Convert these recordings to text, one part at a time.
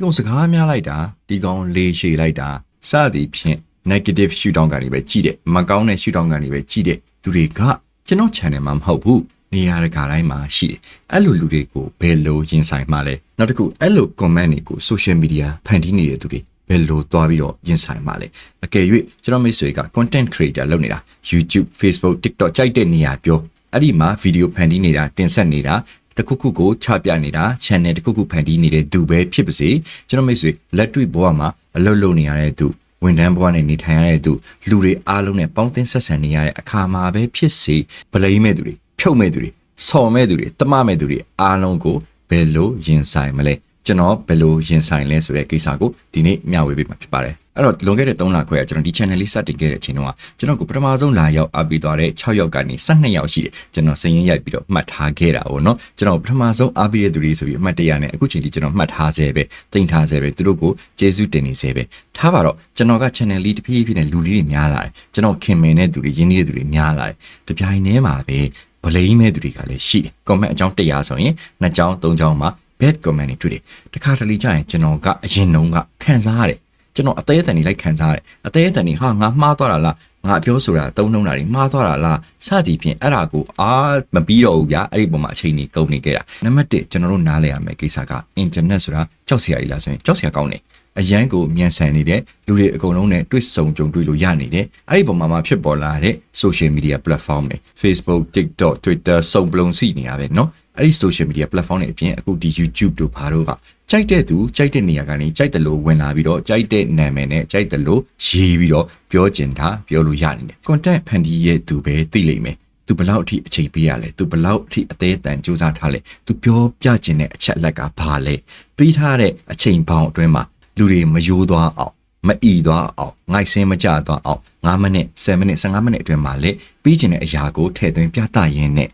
ပြုံစကားများလိုက်တာဒီကောင်လေရှည်လိုက်တာစသည်ဖြင့် negative shootout ကနေပဲကြည့်တယ်မကောင်းတဲ့ shootout ကနေပဲကြည့်တယ်သူတွေကကျွန်တော် channel မှာမဟုတ်ဘူးနေရာတကာတိုင်းမှာရှိတယ်အဲ့လိုလူတွေကိုဘယ်လိုရင်ဆိုင်မှလဲနောက်တစ်ခုအဲ့လို comment တွေကို social media ဖန်တီးနေတဲ့သူတွေဘယ်လိုသွားပြီးတော့ရင်ဆိုင်မှလဲအကယ်၍ကျွန်တော်မိတ်ဆွေက content creator လုပ်နေတာ YouTube Facebook TikTok ကြိုက်တဲ့နေရာပြောအဲ့ဒီမှာ video ဖန်တီးနေတာတင်ဆက်နေတာ တစ်ခုခုကိုချပြနေတာ channel တစ်ခုခုဖန်တီးနေတဲ့သူပဲဖြစ်ပါစေကျွန်တော်မိတ်ဆွေလက်တွေ့ဘဝမှာအလုပ်လုပ်နေရတဲ့သူဝန်ထမ်းဘဝနဲ့နေထိုင်ရတဲ့သူလူတွေအားလုံးနဲ့ပေါင်းသင်းဆက်ဆံနေရတဲ့အခါမှာပဲဖြစ်စေဗလိမ့်မဲ့သူတွေဖြုတ်မဲ့သူတွေဆော်မဲ့သူတွေတမမဲ့သူတွေအားလုံးကိုဘယ်လိုရင်ဆိုင်မလဲကျွန်တော်ဘယ်လိုရင်ဆိုင်လဲဆိုတဲ့ကိစ္စကိုဒီနေ့မျှဝေပေးမှာဖြစ်ပါတယ် အဲ့တော့လွန်ခဲ့တဲ့3လခွဲကကျွန်တော်ဒီ channel လေးစတင်ခဲ့တဲ့အချိန်တုန်းကကျွန်တော်ကိုပထမဆုံးလာရောက်အားပေးသွားတဲ့6ယောက်ကနေ12ယောက်ရှိတယ်ကျွန်တော်စရင်ရိုက်ပြီးတော့မှတ်ထားခဲ့တာပေါ့နော်ကျွန်တော်ပထမဆုံးအားပေးတဲ့သူတွေဆိုပြီးအမှတ်တရနဲ့အခုချိန်ထိကျွန်တော်မှတ်ထားဆဲပဲတင်ထားဆဲပဲသူတို့ကိုကျေးဇူးတင်နေဆဲပဲထားပါတော့ကျွန်တော်က channel လေးတစ်ဖြည်းဖြည်းနဲ့လူလေးတွေများလာတယ်ကျွန်တော်ခင်မင်တဲ့သူတွေရင်းနှီးတဲ့သူတွေများလာတယ်တပြိုင်တည်းမှာပဲဗလိမ့်မဲ့သူတွေကလည်းရှိတယ် comment အကြောင်း100ဆိုရင်2ကြောင်း3ကြောင်းမှာ bad comment တွေတွေ့တယ်တခါတလေကြာရင်ကျွန်တော်ကအရင်နှုန်းကခံစားရတယ် ကျွန်တော်အသေးအတန်ကြီးလိုက်ခံစားရတယ်အသေးအတန်ကြီးဟာငါမှားသွားတာလားငါပြောဆိုတာတုံးနှုံးတာတွေမှားသွားတာလားစသည်ဖြင့်အဲ့ဒါကိုအာမပြီးတော့ဘူးဗျာအဲ့ဒီပုံမှာအချိန်ကြီးကုန်နေခဲ့တာနံပါတ်1ကျွန်တော်တို့နားလည်ရမယ်ကိစ္စက internet ဆိုတာကြောက်စရာကြီးလားဆိုရင်ကြောက်စရာကောင်းတယ်အရန်ကိုမြန်ဆန်နေတဲ့လူတွေအကုန်လုံးနဲ့တွေ့ဆုံကြုံတွေ့လို့ရနေတယ်အဲ့ဒီပုံမှာမှာဖြစ်ပေါ်လာတဲ့ social media platform တွေ Facebook TikTok Twitter စုံပလုံးစီနေရပဲเนาะ အဲ့ဒီ social media platform တွေအပြင်အခုဒီ YouTube တို့ဘာတို့ကကြိုက်တဲ့သူကြိုက်တဲ့နေရာကနေကြိုက်တယ်လို့ဝင်လာပြီးတော့ကြိုက်တဲ့နာမည်နဲ့ကြိုက်တယ်လို့ရေးပြီးတော့ပြောကျင်တာပြောလို့ရနေတယ် content ဖန်တီးရဲ့သူပဲသိလိမ့်မယ်သူဘလောက်အထိအချိန်ပေးရလဲသူဘလောက်အထိအသေးအတန်စူးစမ်းထားလဲသူပြောပြကျင်တဲ့အချက်လက်ကဘာလဲပြီးထားတဲ့အချိန်ပေါင်းအတွင်းမှာလူတွေမယိုးသွားအောင်မအီသွားအောင်ငိုက်စင်းမကြသွားအောင်9မိနစ်10မိနစ်15မိနစ်အတွင်းမှာလေပြီးကျင်တဲ့အရာကိုထည့်သွင်းပြသရင်းနဲ့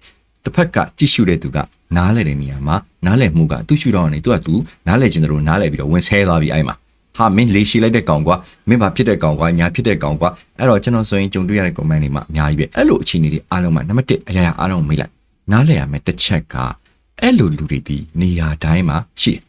တစ်ဖက်ကကြည့်ရှုတဲ့သူကနားလည်တဲ့နေရာမှာနားလည်မှုကသူ့ရှုတော့နေသူကသူနားလည်ခြင်းတို့နားလည်ပြီးတော့ဝင်ဆဲသွားပြီအဲ့မှာဟာမင်းလေးရှိလိုက်တဲ့ကောင်ကွာမင်းဘာဖြစ်တဲ့ကောင်ကွာညာဖြစ်တဲ့ကောင်ကွာအဲ့တော့ကျွန်တော်ဆိုရင်ကြုံတွေ့ရတဲ့ comment တွေမှာအများကြီးပဲအဲ့လိုအခြေအနေတွေအားလုံးမှာနံပါတ်1အရာရာအားလုံးမေးလိုက်နားလည်ရမယ်တစ်ချက်ကအဲ့လိုလူတွေဒီနေရာတိုင်းမှာရှိတယ်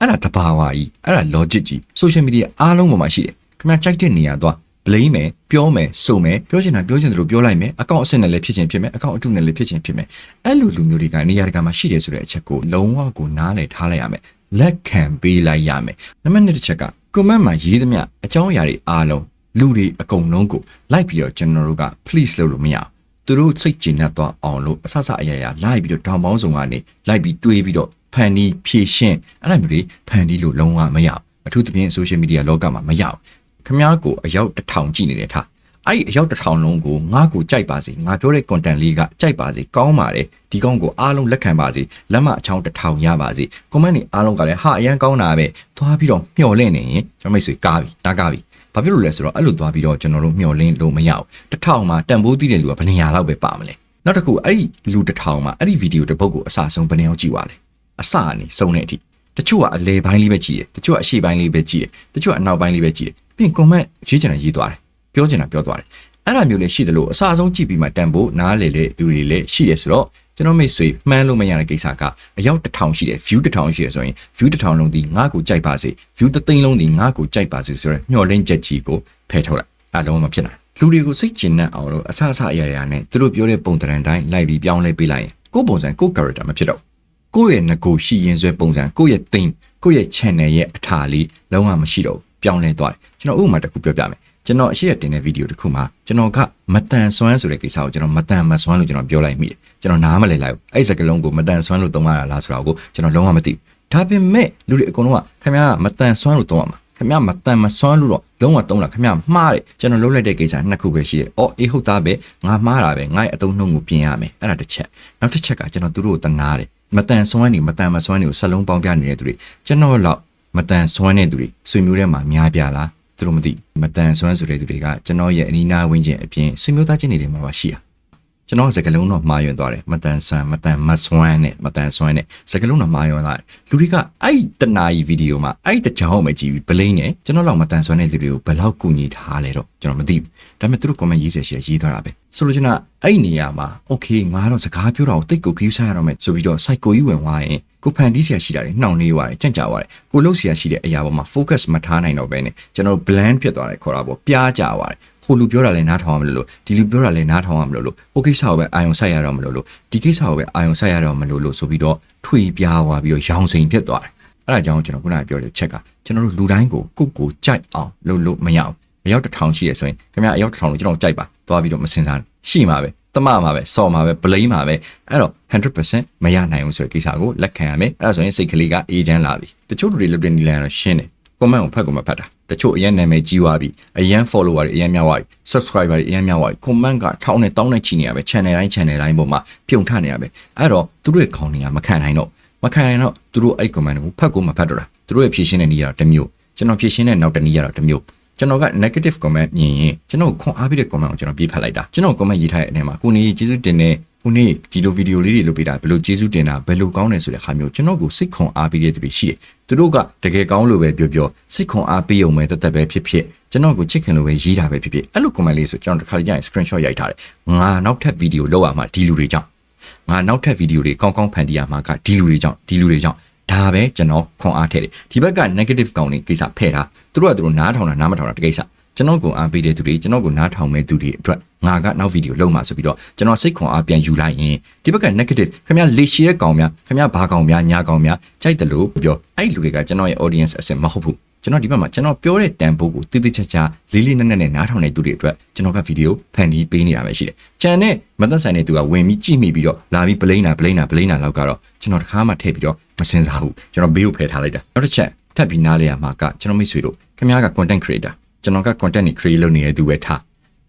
အဲ့ဒါတဘာဝကြီးအဲ့ဒါ logic ကြီး social media အားလုံးပေါ်မှာရှိတယ်ခင်ဗျာကြိုက်တဲ့နေရာသွား blame မယ်ပြောမယ်ဆိုမယ်ပြောချင်တာပြောချင်တယ်လို့ပြောလိုက်မယ်အကောင့်အဆင့်နဲ့လည်းဖြစ်ချင်ဖြစ်မယ်အကောင့်အတုနဲ့လည်းဖြစ်ချင်ဖြစ်မယ်အဲ့လိုလူမျိုးတွေကနေရာတကာမှာရှိတယ်ဆိုတဲ့အချက်ကိုလုံးဝကိုနားလည်ထားလိုက်ရမယ်လက်ခံပေးလိုက်ရမယ်နံပါတ်1တစ်ချက်က comment မှာရေးသမျှအကြောင်းအရာတွေအားလုံးလူတွေအကုန်လုံးကိုလိုက်ပြီးတော့ကျွန်တော်တို့က please လုပ်လို့မရဘူးသူတို့စိတ်ကျဉ်တ်သွားအောင်လို့အဆအဆအရာရာလိုက်ပြီးတော့တောင်ပေါင်းစုံကနေလိုက်ပြီးတွေးပြီးတော့ဖန်တီးဖြည့်ရှင်းအဲ့လိုမျိုးတွေဖန်တီးလို့လုံးဝမရဘူးအထူးသဖြင့် social media လောကမှာမရဘူး ခမားကိုအယောက်တစ်ထောင်ကြည့်နေတဲ့ထားအဲ့ဒီအယောက်တစ်ထောင်လုံးကိုငါ့ကိုကြိုက်ပါစေငါပြောတဲ့ content လေးကကြိုက်ပါစေကောင်းပါတယ်ဒီကောင်းကိုအားလုံးလက်ခံပါစေလက်မအချောင်းတစ်ထောင်ရပါစေ comment တွေအားလုံးကလည်းဟာအရန်ကောင်းတာပဲသွားပြီးတော့မျှော်လင့်နေရင်ကျွန်တော်မိတ်ဆွေကားပြီတားကားပြီဘာဖြစ်လို့လဲဆိုတော့အဲ့လိုသွားပြီးတော့ကျွန်တော်တို့မျှော်လင့်လို့မရဘူးတစ်ထောင်မှာတန်ဖိုးသိတဲ့လူကဘယ်နေရာလောက်ပဲပါမလဲနောက်တစ်ခုအဲ့ဒီလူတစ်ထောင်မှာအဲ့ဒီဗီဒီယိုတစ်ပုဒ်ကိုအစဆုံးဘယ်နေအောင်ကြည့်ပါလဲအစကနေစုံတဲ့အထိ တချို့ကအလဲပိုင်းလေးပဲကြည့်တယ်တချို့ကအရှေ့ပိုင်းလေးပဲကြည့်တယ်တချို့ကအနောက်ပိုင်းလေးပဲကြည့်တယ်ပြီးရင် comment ရေးချင်တာရေးသွားတယ်ပြောချင်တာပြောသွားတယ်အဲ့ဒါမျိုးလေးရှိသလိုအစအဆုံးကြည့်ပြီးမှတန်ဖို့နားလေလေလူတွေလည်းရှိတယ်ဆိုတော့ကျွန်တော်မိတ်ဆွေမှန်းလို့မရတဲ့ကိစ္စကအယောက်တစ်ထောင်ရှိတယ် view တစ်ထောင်ရှိတယ်ဆိုရင် view တစ်ထောင်လုံးဒီငါ့ကိုကြိုက်ပါစေ view တစ်သိန်းလုံးဒီငါ့ကိုကြိုက်ပါစေဆိုတော့မျှော်လင့်ချက်ကြီးကိုဖယ်ထုတ်လိုက်အဲ့လုံးမဖြစ်နိုင်လူတွေကိုစိတ်ကျဉ်နှံ့အောင်လို့အဆအဆအရာရာနဲ့သူတို့ပြောတဲ့ပုံတံတိုင်းလိုက်ပြီးပြောင်းလဲပေးလိုက်ရင်ကိုယ့်ပုံစံကိုယ့် character မဖြစ်တော့ ကိုယ့်ရဲ့ငကိုရှိရင်ဆွဲပုံစံကိုယ့်ရဲ့ theme ကိုယ့်ရဲ့ channel ရဲ့အထာလေးလုံးဝမရှိတော့ဘူးပြောင်းလဲသွားတယ်ကျွန်တော်ဥပမာတစ်ခုပြောပြမယ်ကျွန်တော်အရှိရတင်တဲ့ဗီဒီယိုတစ်ခုမှာကျွန်တော်ကမတန်ဆွမ်းဆိုတဲ့ကိစ္စကိုကျွန်တော်မတန်မဆွမ်းလို့ကျွန်တော်ပြောလိုက်မိတယ်ကျွန်တော်နားမလည်လိုက်ဘူးအဲ့ဒီစကားလုံးကိုမတန်ဆွမ်းလို့သုံးရတာလားဆိုတာကိုကျွန်တော်လုံးဝမသိဘူးဒါပေမဲ့လူတွေအကုန်လုံးကခင်ဗျားကမတန်ဆွမ်းလို့သုံးရမှာခင်ဗျားမတန်မဆွမ်းလို့တော့လုံးဝသုံးတာခင်ဗျားမှားတယ်ကျွန်တော်လုံးလိုက်တဲ့ကိစ္စနှစ်ခုပဲရှိတယ်။အော်အေးဟုတ်သားပဲငါမှားတာပဲငါ့ရဲ့အတုံးနှုံကိုပြင်ရမယ်အဲ့ဒါတစ်ချက်နောက်တစ်ချက်ကကျွန်တော်သူတို့ကိုတနာတယ် မတန်ဆွမ်းနေမတန်မဆွမ်းနေကိုဆက်လုံးပေါင်းပြနေတဲ့သူတွေကျွန်တော်တော့မတန်ဆွမ်းတဲ့သူတွေဆွေမျိုးထဲမှာများပြလားသူတို့မသိမတန်ဆွမ်းဆိုတဲ့သူတွေကကျွန်တော်ရဲ့အနီးနားဝန်းကျင်အပြင်ဆွေမျိုးသားချင်းတွေထဲမှာပါရှိတာကျွန်တော်စကလုံးတော့မှားယွင်းသွားတယ်မတန်ဆွမ်းမတန်မဆွမ်းနဲ့မတန်ဆွမ်းနဲ့စကလုံးတော့မှားယွင်းလာတယ်လူတွေကအဲ့တနာရီဗီဒီယိုမှာအဲ့တကြောင်ပဲကြည့်ပြီးဘလိမ့်နဲ့ကျွန်တော်လောက်မတန်ဆွမ်းတဲ့လူတွေကိုဘယ်လောက်ကူညီထားလဲတော့ကျွန်တော်မသိဘူးဒါပေမဲ့သူတို့ comment ရေးစေရှိရေးသွားတာပဲ ဆိုလို့ကျွန်တော်အဲ့နေရာမှာ okay ငါတော့စကားပြောတာကိုတိတ်ကိုခီးစားရတော့မယ်ဆိုပြီးတော့ psycho ကြီးဝင်သွားရင်ကိုဖန်တီးဆရာရှိတာတွေနှောင့်နှေးသွားတယ်ကြံ့ကြာသွားတယ်ကိုလှုပ်ဆရာရှိတဲ့အရာပေါ်မှာ focus မထားနိုင်တော့ဘဲနဲ့ကျွန်တော် bland ဖြစ်သွားတယ်ခေါ်တာပေါ့ပြားကြသွားတယ်ဟိုလူပြောတာလည်းနားထောင်ရမလို့လို့ဒီလူပြောတာလည်းနားထောင်ရမလို့လို့ဟိုကိစ္စကိုပဲအာယုံဆိုင်ရတော့မလို့လို့ဒီကိစ္စကိုပဲအာယုံဆိုင်ရတော့မလို့လို့ဆိုပြီးတော့ထွေပြားသွားပြီးတော့ရောင်စိန်ဖြစ်သွားတယ်အဲ့ဒါကြောင့်ကျွန်တော်ခုနကပြောတဲ့ချက်ကကျွန်တော်တို့လူတိုင်းကိုကိုကိုကြိုက်အောင်လုပ်လို့မရအောင် အယောက်တစ်ထောင်ရှိရဆိုရင်ခင်ဗျာအယောက်တစ်ထောင်လို့ကျွန်တော်ကြိုက်ပါသွားပြီးတော့မစင်စားနဲ့ရှိမှာပဲတမမှာပဲစော်မှာပဲပလိမ့်မှာပဲအဲ့တော့100%မရနိုင်ဘူးဆိုတဲ့ကိစ္စကိုလက်ခံရမယ်အဲ့ဒါဆိုရင်စိတ်ကလေးကအေးချမ်းလာပြီတချို့လူတွေလုပ်တဲ့နီလန်တော့ရှင်းတယ် comment ကိုဖတ်ကိုမဖတ်တာတချို့အရင်နာမည်ကြီးသွားပြီအရင် follower တွေအရင်များသွားပြီ subscriber တွေအရင်များသွားပြီ comment ကထောင်းနဲ့တောင်းနဲ့ချီနေရပဲ channel တိုင်း channel တိုင်းပေါ်မှာပြုံထနေရပဲအဲ့တော့သူတို့ရဲ့ခေါင်းတွေကမခံနိုင်တော့မခံနိုင်တော့သူတို့အဲ့ comment ကိုဖတ်ကိုမဖတ်တော့တာသူတို့ရဲ့ဖြည့်ရှင်းတဲ့နည်းကတော့တစ်မျိုးကျွန်တော်ဖြည့်ရှင်းတဲ့နောက်တစ်နည်းကတော့တစ်မျိုး ကျွန်တော်က negative comment မြင်ရင်ကျွန်တော်ခွန်အားပေးတဲ့ comment ကိုကျွန်တော်ပြေးဖတ်လိုက်တာကျွန်တော် comment ရေးထားတဲ့အထဲမှာကိုနေကျေးဇူးတင်တဲ့ခုနေ့ဒီလိုဗီဒီယိုလေးတွေလုပ်ပေးတာဘယ်လိုကျေးဇူးတင်တာဘယ်လိုကောင်းတယ်ဆိုတဲ့ခါမျိုးကျွန်တော်ကိုစိတ်ခွန်အားပေးတဲ့သူတွေရှိတယ်။သူတို့ကတကယ်ကောင်းလို့ပဲပြောပြောစိတ်ခွန်အားပေးုံပဲတသက်ပဲဖြစ်ဖြစ်ကျွန်တော်ကိုချစ်ခင်လို့ပဲရေးတာပဲဖြစ်ဖြစ်အဲ့လို comment လေးဆိုကျွန်တော်တစ်ခါလေးကျရင် screenshot ရိုက်ထားတယ်။ငါနောက်ထပ်ဗီဒီယိုလောက်ရမှာဒီလူတွေကြောင့်ငါနောက်ထပ်ဗီဒီယိုတွေကောင်းကောင်းဖန်တီးရမှာကဒီလူတွေကြောင့်ဒီလူတွေကြောင့် ဒါပဲကျွန်တော်ခွန်အားထည့်တယ်ဒီဘက်က negative ကောင်းနေကိစ္စဖဲ့တာသူတို့ကသူတို့နားထောင်တာနားမထောင်တာတကိစ္စကျွန်တော်ကိုအားပေးတဲ့သူတွေကျွန်တော်ကိုနားထောင်မဲ့သူတွေအတွက်ငါကနောက်ဗီဒီယိုလုပ်မှာဆိုပြီးတော့ကျွန်တော်စိတ်ခွန်အားပြန်ယူလိုက်ရင်ဒီဘက်က negative ခင်ဗျာလေရှည်တဲ့ကောင်များခင်ဗျာဘာကောင်များညာကောင်များကြိုက်တယ်လို့ပြောအဲ့လူတွေကကျွန်တော်ရဲ့ audience အစစ်မဟုတ်ဘူး ကျွန်တော်ဒီဘက်မှာကျွန်တော်ပြောတဲ့တန်ဖိုးကိုတိတိကျကျလေးလေးနက်နက်နဲ့နားထောင်တဲ့သူတွေအတွက်ကျွန်တော်ကဗီဒီယိုဖန်တီးပေးနေတာပဲရှိတယ်။ကြံတဲ့မသက်ဆိုင်တဲ့သူကဝင်ပြီးကြည့်မိပြီးတော့လာပြီးပလိန်နာပလိန်နာပလိန်နာလောက်ကတော့ကျွန်တော်တခါမှထည့်ပြီးတော့မစင်စားဘူး။ကျွန်တော်ဘေးကိုဖယ်ထားလိုက်တာ။နောက်တစ်ချက်ထပ်ပြီးနားလဲရမှာကကျွန်တော်မိတ်ဆွေတို့ခင်ဗျားက content creator ကျွန်တော်က content တွေ create လုပ်နေတဲ့သူပဲထား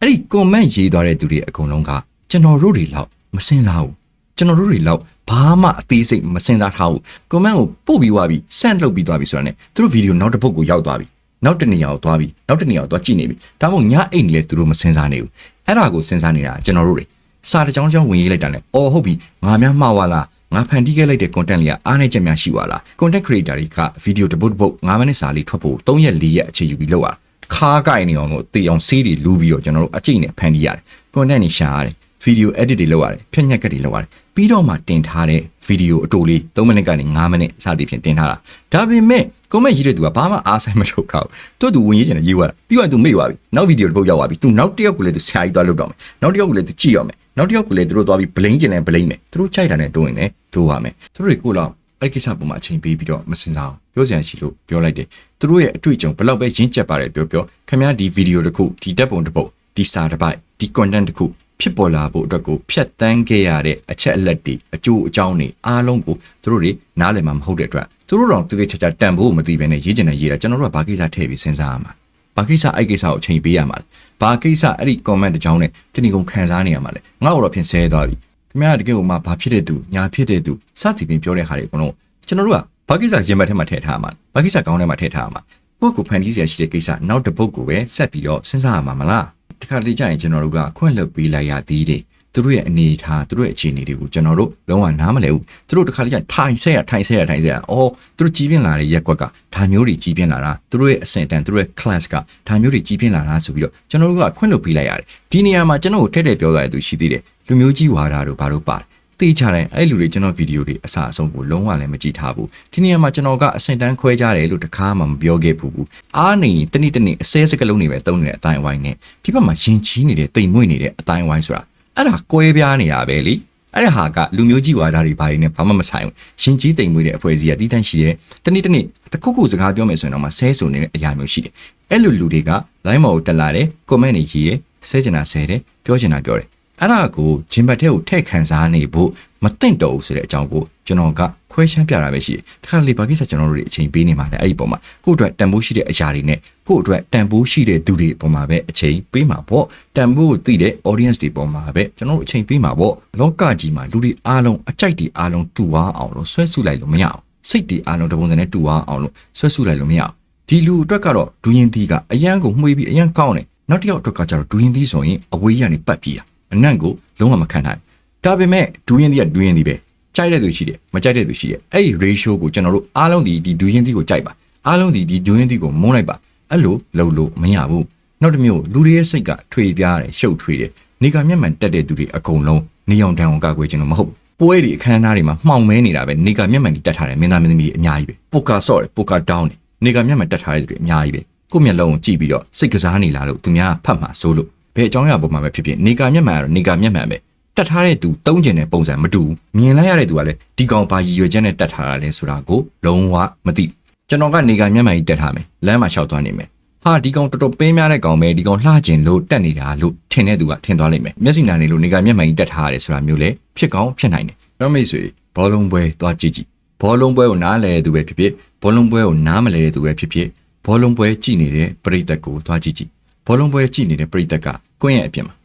အဲ့ဒီ comment ရေးသွားတဲ့သူတွေအကုန်လုံးကကျွန်တော်တို့တွေလောက်မစင်စားဘူး ကျွန်တော်တို့တွေလောက်ဘာမှအသေးစိတ်မစင်စားထားဘူး comment ကိုပို့ပြီးသွားပြီ send လုပ်ပြီးသွားပြီဆိုတော့ねသူတို့ video နောက်တစ်ပုတ်ကိုရောက်သွားပြီနောက်တစ်နေရာကိုသွားပြီနောက်တစ်နေရာကိုသွားကြည့်နေပြီဒါမှမဟုတ်ညအိတ်နေလဲသူတို့မစင်စားနေဘူးအဲ့ဒါကိုစင်စားနေတာကျွန်တော်တို့တွေစာတစ်ကြောင်းကြောင်းဝင်ရေးလိုက်တာလဲအော်ဟုတ်ပြီငါများမှားသွားလားငါဖန်တီးခဲ့လိုက်တဲ့ content လေးကအားနေချက်များရှိသွားလား content creator တွေက video တစ်ပုတ်တစ်ပုတ်9မိနစ်စာလေးထွက်ဖို့3ရက်4ရက်အချိန်ယူပြီးလုပ်ရတာခါကိုက်နေအောင်လို့တေအောင်ဆေးတွေလူးပြီးတော့ကျွန်တော်တို့အကျိတ်နဲ့ဖန်တီးရတယ် content တွေရှာရတယ် video edit တွေလုပ်ရတယ်ဖြည့်ညက်ကတ်တွေလုပ်ရတယ် ပြီးတော့မှတင်ထားတဲ့ video အတူလေး3မိနစ်ကနေ5မိနစ်စသည်ဖြင့်တင်ထားတာဒါပေမဲ့ comment ရေးတဲ့သူကဘာမှအားဆိုင်မလုပ်တော့ဘူးသူ့သူဝင်ရေးချင်တယ်ရေးသွားတာပြီးတော့သူမေ့သွားပြီနောက် video တစ်ပုတ်ရောက်သွားပြီသူနောက်တစ်ယောက်ကိုလည်းသူဆရာကြီးသွားလုပ်တော့မယ်နောက်တစ်ယောက်ကိုလည်းသူကြည့်ရမယ်နောက်တစ်ယောက်ကိုလည်းသူတို့သွားပြီး blame ကျင်လဲ blame မယ်သူတို့ခြိုက်တာနဲ့တိုးရင်လည်းတိုးရမယ်သူတို့တွေကိုတော့အဲ့ကိစ္စပုံမှာအချိန်ပေးပြီးတော့မစင်စားအောင်ပြောစရာရှိလို့ပြောလိုက်တယ်သူတို့ရဲ့အတွေ့အကြုံဘယ်လောက်ပဲရင့်ကျက်ပါတယ်ပြောပြောခင်ဗျားဒီဗီဒီယိုတစ်ခုဒီတက်ပုံတစ်ပုတ်ဒီစာတစ်ပိုက်ဒီ content တစ်ခု ဖြစ်ပေါ်လာဖို့အတွက်ကိုဖြတ်တန်းခဲ့ရတဲ့အချက်အလက်တွေအကျိုးအကြောင်းတွေအားလုံးကိုသူတို့တွေနားလည်မှာမဟုတ်တဲ့အတွက်သူတို့တော့တိတိကျကျတန်ဖို့မသိဘဲနဲ့ရေးကျင်တဲ့ရေးတာကျွန်တော်တို့ကဘာကိစ္စထည့်ပြီးစဉ်းစားရမှာဘာကိစ္စအဲ့ကိစ္စကိုချိန်ပေးရမှာလဲဘာကိစ္စအဲ့ဒီ comment တစ်ကြောင်းနဲ့တဏီကုံခံစားနေရမှာလဲငါ့တော့ဖြင့်ဆဲသွားပြီခင်ဗျားတကယ်ကိုမှဘာဖြစ်တဲ့သူညာဖြစ်တဲ့သူစသည်ဖြင့်ပြောတဲ့ဟာတွေအကုန်လုံးကျွန်တော်တို့ကဘာကိစ္စရင်ဘတ်ထဲမှာထည့်ထားမှာဘာကိစ္စကောင်းထဲမှာထည့်ထားမှာကိုယ့်ကိုဖန်တီးစရာရှိတဲ့ကိစ္စနောက်တစ်ပုတ်ကိုပဲဆက်ပြီးတော့စဉ်းစားရမှာမလား တခါတလေကြာရင်ကျွန်တော်တို့ကခွင့်လွှတ်ပေးလိုက်ရသေးတယ်သူတို့ရဲ့အနေအထားသူတို့ရဲ့အခြေအနေတွေကိုကျွန်တော်တို့လုံးဝနားမလည်ဘူးသူတို့တခါတလေကြာထိုင်ဆက်ရထိုင်ဆက်ရထိုင်ဆက်ရအော်သူတို့ကြီးပြင်းလာတဲ့ရက်ကွက်ကဒါမျိုးတွေကြီးပြင်းလာတာသူတို့ရဲ့အဆင့်တန်းသူတို့ရဲ့ class ကဒါမျိုးတွေကြီးပြင်းလာတာဆိုပြီးတော့ကျွန်တော်တို့ကခွင့်လွှတ်ပေးလိုက်ရတယ်ဒီနေရာမှာကျွန်တော်တို့ထည့်ထည့်ပြောရတဲ့သူရှိသေးတယ်လူမျိုးကြီးဝါဒတို့ဘာတို့ပါတယ် တေးချတယ်အဲ့လူတွေကျွန်တော်ဗီဒီယိုတွေအစအဆုံးကိုလုံးဝလည်းမကြည့်ထားဘူးဒီနေရာမှာကျွန်တော်ကအစင်တန်းခွဲကြတယ်လို့တခါမှမပြောခဲ့ဘူးဘူးအားနေတနေ့တနေ့အစဲစကလုံးတွေပဲတုံးနေတဲ့အတိုင်းဝိုင်းနဲ့ဒီဘက်မှာရင်ချီးနေတဲ့တိမ်မွေ့နေတဲ့အတိုင်းဝိုင်းဆိုတာအဲ့ဒါကွဲပြားနေတာပဲလေအဲ့ဒါဟာကလူမျိုးကြီးဝါဒတွေဘာတွေနဲ့ဘာမှမဆိုင်ဘူးရှင်ကြီးတိမ်မွေးတဲ့အဖွဲ့အစည်းကတီးတန့်ရှိတယ်တနေ့တနေ့တစ်ခုခုစကားပြောမယ်ဆိုရင်တော့မှဆဲဆိုနေတဲ့အရာမျိုးရှိတယ်အဲ့လိုလူတွေက line မော်ကိုတက်လာတယ် comment တွေရေးတယ်ဆဲချင်တာဆဲတယ်ပြောချင်တာပြောတယ် အဲ့ဒါကိုဂျင်ဘတ်ထဲကိုထည့်ခံစားနေဖို့မသိတော့ဘူးဆိုတဲ့အကြောင်းကိုကျွန်တော်ကခွဲချမ်းပြတာပဲရှိတယ်။တခါလေဘာကိစ္စကျွန်တော်တို့တွေအချိန်ပေးနေမှာလဲအဲ့ဒီပုံမှာကိုယ့်အတွက်တန်ဖိုးရှိတဲ့အရာတွေနဲ့ကိုယ့်အတွက်တန်ဖိုးရှိတဲ့သူတွေပုံမှာပဲအချိန်ပေးမှာပေါ့။တန်ဖိုးကိုသိတဲ့ audience တွေပုံမှာပဲကျွန်တော်တို့အချိန်ပေးမှာပေါ့။လောကကြီးမှာလူတွေအားလုံးအကြိုက်တွေအားလုံးတူသွားအောင်လို့ဆွဲဆုလိုက်လို့မရအောင်။စိတ်တွေအားလုံးတပုံစံနဲ့တူသွားအောင်လို့ဆွဲဆုလိုက်လို့မရအောင်။ဒီလူအတွက်ကတော့ဒူရင်သီးကအရန်ကိုမှွေးပြီးအရန်ကောင်းတယ်။နောက်တစ်ယောက်အတွက်ကကျတော့ဒူရင်သီးဆိုရင်အဝေးကြီးကနေပတ်ပြေးတာ။ အနံ့ကိုလုံးဝမခံနိုင်ဒါပေမဲ့ဒူးရင်သီးကဒူးရင်သီးပဲကြိုက်တဲ့သူရှိတယ်မကြိုက်တဲ့သူရှိတယ်အဲ့ဒီ ratio ကိုကျွန်တော်တို့အားလုံးဒီဒီဒူးရင်သီးကိုကြိုက်ပါအားလုံးဒီဒီဒူးရင်သီးကိုမုန်းလိုက်ပါအဲ့လိုလုပ်လို့မရဘူးနောက်တစ်မျိုးလူတွေရဲ့စိတ်ကထွေပြားတယ်ရှုပ်ထွေးတယ်နေကမျက်မှန်တက်တဲ့သူတွေအကုန်လုံးနေအောင်တန်အောင်ကာကွယ်ခြင်းတော့မဟုတ်ဘူးပွဲတွေအခမ်းအနားတွေမှာမှောင်မဲနေတာပဲနေကမျက်မှန်ကြီးတက်ထားတယ်မင်းသားမင်းသမီးတွေအများကြီးပဲပိုကာဆော့တယ်ပိုကာဒေါင်းတယ်နေကမျက်မှန်တက်ထားတဲ့သူတွေအများကြီးပဲကိုယ့်မျက်လုံးကိုကြည့်ပြီးတော့စိတ်ကစားနေလာလို့သူများဖတ်မှာစိုးလို့ ဘယ်အကြောင်းအရာပေါ်မှာပဲဖြစ်ဖြစ်နေကမျက်မှန်ကတော့နေကမျက်မှန်ပဲတက်ထားတဲ့သူတုံးကျင်တဲ့ပုံစံမတူဘူးမြင်လိုက်ရတဲ့သူကလည်းဒီကောင်ဘာရည်ရွယ်ချက်နဲ့တက်ထားတာလဲဆိုတာကိုလုံးဝမသိကျွန်တော်ကနေကမျက်မှန်ကြီးတက်ထားမယ်လမ်းမှာလျှောက်သွားနေမယ်ဟာဒီကောင်တော်တော်ပေးများတဲ့ကောင်ပဲဒီကောင်လှကျင်လို့တက်နေတာလို့ထင်တဲ့သူကထင်သွားလိမ့်မယ်မျက်စိနာနေလို့နေကမျက်မှန်ကြီးတက်ထားရတယ်ဆိုတာမျိုးလေဖြစ်ကောင်းဖြစ်နိုင်တယ်တော့မိတ်ဆွေဘောလုံးပွဲသွားကြည့်ကြည့်ဘောလုံးပွဲကိုနားလဲတဲ့သူပဲဖြစ်ဖြစ်ဘောလုံးပွဲကိုနားမလဲတဲ့သူပဲဖြစ်ဖြစ်ဘောလုံးပွဲကြည့်နေတဲ့ပရိသတ်ကိုသွားကြည့်ကြည့် ဘောလုံးပွဲကြည့်နေတဲ့ပရိသတ်ကကိုယ့်ရဲ့အပြင်မှာ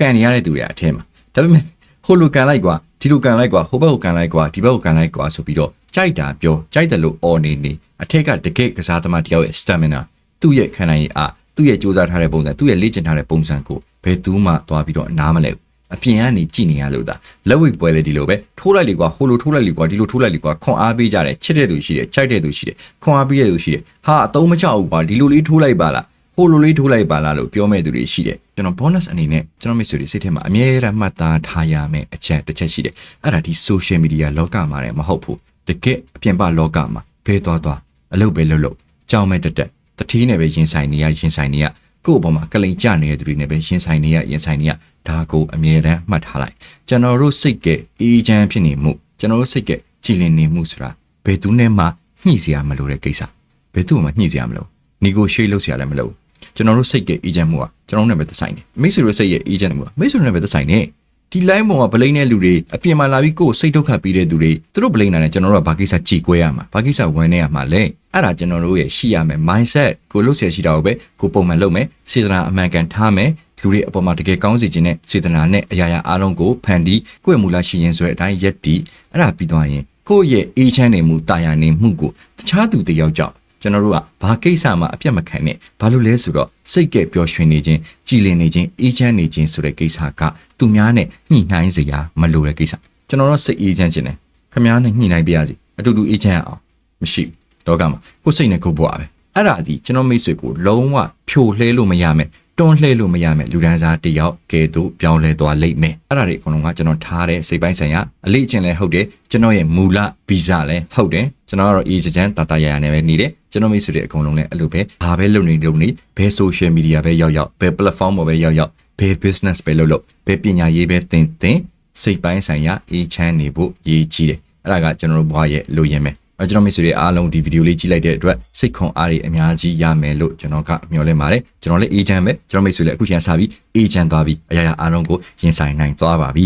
ကန်နေရတဲ့သူတွေအထဲမှာဒါပေမဲ့ဟိုလိုကန်လိုက်ကွာဒီလိုကန်လိုက်ကွာဟိုဘက်ကိုကန်လိုက်ကွာဒီဘက်ကိုကန်လိုက်ကွာဆိုပြီးတော့ကြိုက်တာပြောကြိုက်တယ်လို့អော်နေနေအထက်ကတကယ့်ကစားသမားတယောက်ရဲ့ stamina သူ့ရဲ့ခံနိုင်ရည်အားသူ့ရဲ့စူးစမ်းထားတဲ့ပုံစံသူ့ရဲ့လေ့ကျင့်ထားတဲ့ပုံစံကိုဘယ်သူမှသွားပြီးတော့နားမလဲဘူးအပြင်ကနေကြည်နေရလို့ဒါလက်ဝိတ်ပွဲလေဒီလိုပဲထိုးလိုက်လေကွာဟိုလိုထိုးလိုက်လေကွာဒီလိုထိုးလိုက်လေကွာခွန်အားပေးကြတယ်ချစ်တဲ့သူရှိတယ်ကြိုက်တဲ့သူရှိတယ်ခွန်အားပေးတဲ့သူရှိတယ်ဟာအတုံးမချဘူးကွာဒီလိုလေးထိုးလိုက်ပါလား ဟိုလိုလေးထိုးလိုက်ပါလားလို့ပြောမဲ့သူတွေရှိတယ်ကျွန်တော် bonus အနေနဲ့ကျွန်တော်မိတ်ဆွေတွေစိတ်ထဲမှာအမြဲတမ်းမှတ်သားထားရမယ့်အချက်တစ်ချက်ရှိတယ်အဲ့ဒါဒီ social media လောကမှာလည်းမဟုတ်ဘူးတကယ်အပြင်ပလောကမှာဘဲသွားသွားအလုပ်ပဲလုပ်လို့ကြောင်းမဲ့တက်တက်တတိနဲ့ပဲရင်ဆိုင်နေရရင်ဆိုင်နေရကိုယ့်အပေါ်မှာကလိန်ကြနေတဲ့သူတွေနဲ့ပဲရင်ဆိုင်နေရရင်ဆိုင်နေရဒါကိုအမြဲတမ်းမှတ်ထားလိုက်ကျွန်တော်တို့စိတ်ကအေးချမ်းဖြစ်နေမှုကျွန်တော်တို့စိတ်ကကြည်လင်နေမှုဆိုတာဘယ်သူနဲ့မှညှိစရာမလိုတဲ့ကိစ္စဘယ်သူမှညှိစရာမလိုနီကိုရှိလုပ်စရာလည်းမလို ကျွန်တော်တို့စိတ်ကအေးချမ်းမှုကကျွန်တော်တို့နဲ့ပဲသက်ဆိုင်တယ်မိတ်ဆွေတို့စိတ်ရဲ့အေးချမ်းမှုကမိတ်ဆွေတို့နဲ့ပဲသက်ဆိုင်တယ်ဒီ line ပေါ်မှာဗလိန်တဲ့လူတွေအပြင်မှာလာပြီးကိုယ်စိတ်ဒုက္ခပြီးတဲ့သူတွေသူတို့ဗလိန်တာနဲ့ကျွန်တော်တို့ကဘာကိစ္စကြည်ကွဲရမှာဘာကိစ္စဝင်နေရမှာလဲအဲ့ဒါကျွန်တော်တို့ရဲ့ရှိရမယ် mindset ကိုလို့ဆရာရှိတာကိုပဲကိုပုံမှန်လုပ်မယ်စေတနာအမှန်ကန်ထားမယ်လူတွေအပေါ်မှာတကယ်ကောင်းစေခြင်းနဲ့စေတနာနဲ့အရာရာအားလုံးကိုဖန်တီးကိုယ့်မူလရှိရင်ဆိုတဲ့အတိုင်းရက်တီအဲ့ဒါပြီးသွားရင်ကိုယ့်ရဲ့အေးချမ်းနေမှုတာယာနေမှုကိုတခြားသူတယောက်ကြောင့် ကျွန်တော်တို့ကဘာကိစ္စမှအပြတ်မခံနဲ့ဘာလို့လဲဆိုတော့စိတ်ကဲပျော်ရွှင်နေခြင်းကြည်လင်နေခြင်းအေးချမ်းနေခြင်းဆိုတဲ့ကိစ္စကသူများနဲ့ညှိနှိုင်းစရာမလိုတဲ့ကိစ္စကျွန်တော်တို့စိတ်အေးချမ်းခြင်းနဲ့ခမားနဲ့ညှိနှိုင်းပြရစီအတူတူအေးချမ်းအောင်မရှိဘူးလောကမှာကိုယ်စိတ်နဲ့ကိုယ်ဘဝပဲအဲ့ဒါဒီကျွန်တော်မိတ်ဆွေကိုလုံးဝဖြိုလှဲလို့မရမယ် တွန်းလှဲလို့မရမယ်လူဒန်းစားတယောက်ကဲတို့ပြောင်းလဲသွားလိမ့်မယ်အဲ့ဒါတွေအကုန်လုံးကကျွန်တော်ထားတဲ့စိတ်ပိုင်းဆိုင်ရာအလေးအကျင့်လည်းဟုတ်တယ်ကျွန်တော်ရဲ့မူလဗီဇလည်းဟုတ်တယ်ကျွန်တော်ကတော့အေးချမ်းတာတာရရနဲ့ပဲနေတယ်ကျွန်တော်မိတ်ဆွေတွေအကုန်လုံးလည်းအဲ့လိုပဲဘာပဲလုပ်နေလုပ်နေဘယ် social media ပဲရောက်ရောက်ဘယ် platform ပေါ်ပဲရောက်ရောက်ဘယ် business ပဲလုပ်လုပ်ဘယ်ပညာရေးပဲသင်သင်စိတ်ပိုင်းဆိုင်ရာအေးချမ်းနေဖို့ရည်ကြီးတယ်အဲ့ဒါကကျွန်တော်တို့ဘဝရဲ့လိုရင်းပဲအဲ ကျွန်တော်မိတ်ဆွေတွေအားလုံးဒီဗီဒီယိုလေးကြည့်လိုက်တဲ့အတွက်စိတ်ခွန်အားတွေအများကြီးရမယ်လို့ကျွန်တော်ကမျှော်လင့်ပါတယ်ကျွန်တော်လည်းအေဂျင့်ပဲကျွန်တော်မိတ်ဆွေလည်းအခုချိန်စပြီးအေဂျင့်သွားပြီးအရာရာအားလုံးကိုရင်ဆိုင်နိုင်သွားပါပြီ